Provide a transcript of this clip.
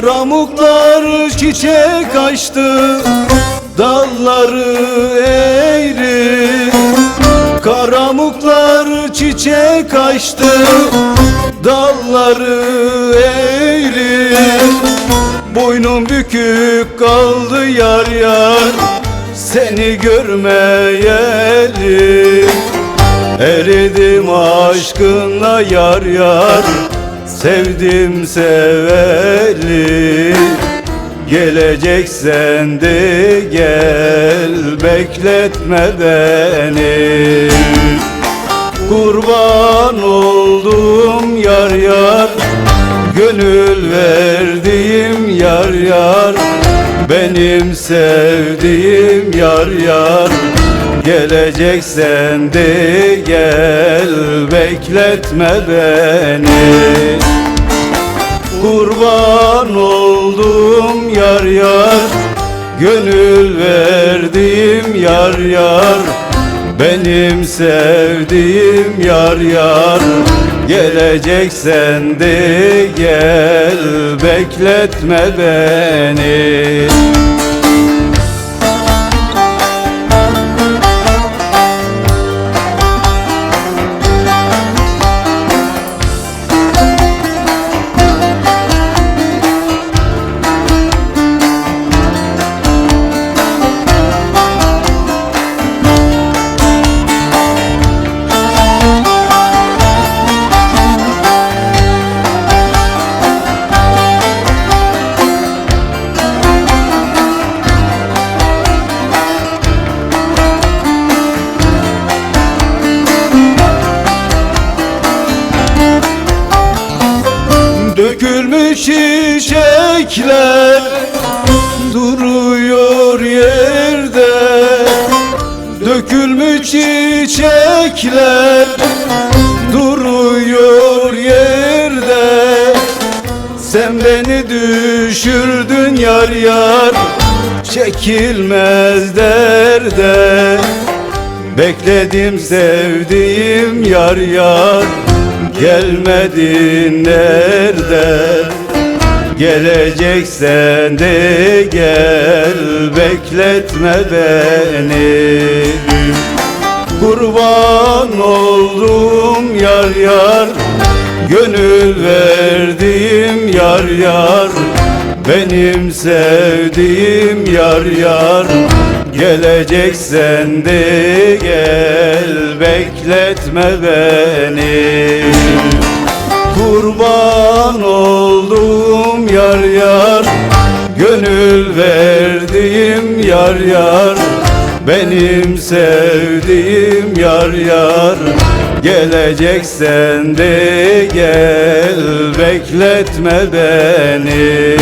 Karamuklar çiçek açtı Dalları eğri. Karamuklar çiçek açtı Dalları eğri. Boynum bükük kaldı yar yar Seni görmeyeli. Eridim aşkınla yar yar Sevdim seveli Geleceksen de gel Bekletme beni. Kurban oldum yar yar Gönül verdiğim yar yar. Benim sevdiğim yar yar Geleceksen de gel Bekletme beni. Kurban oldum yar yar Gönül verdiğim yar yar. Benim sevdiğim yar yar Geleceksen de gel Bekletme beni Dökülmüş çiçekler duruyor yerde. Dökülmüş çiçekler duruyor yerde. Sen beni düşürdün yar yar çekilmez derde. Bekledim sevdiğim yar yar Gelmedin nerede? Geleceksen de gel Bekletme beni. Kurban oldum yar yar Gönül verdiğim yar yar. Benim sevdiğim yar yar Geleceksen de gel Bekletme beni. Kurban oldum yar yar Gönül verdiğim yar yar. Benim sevdiğim yar yar Geleceksen de gel Bekletme beni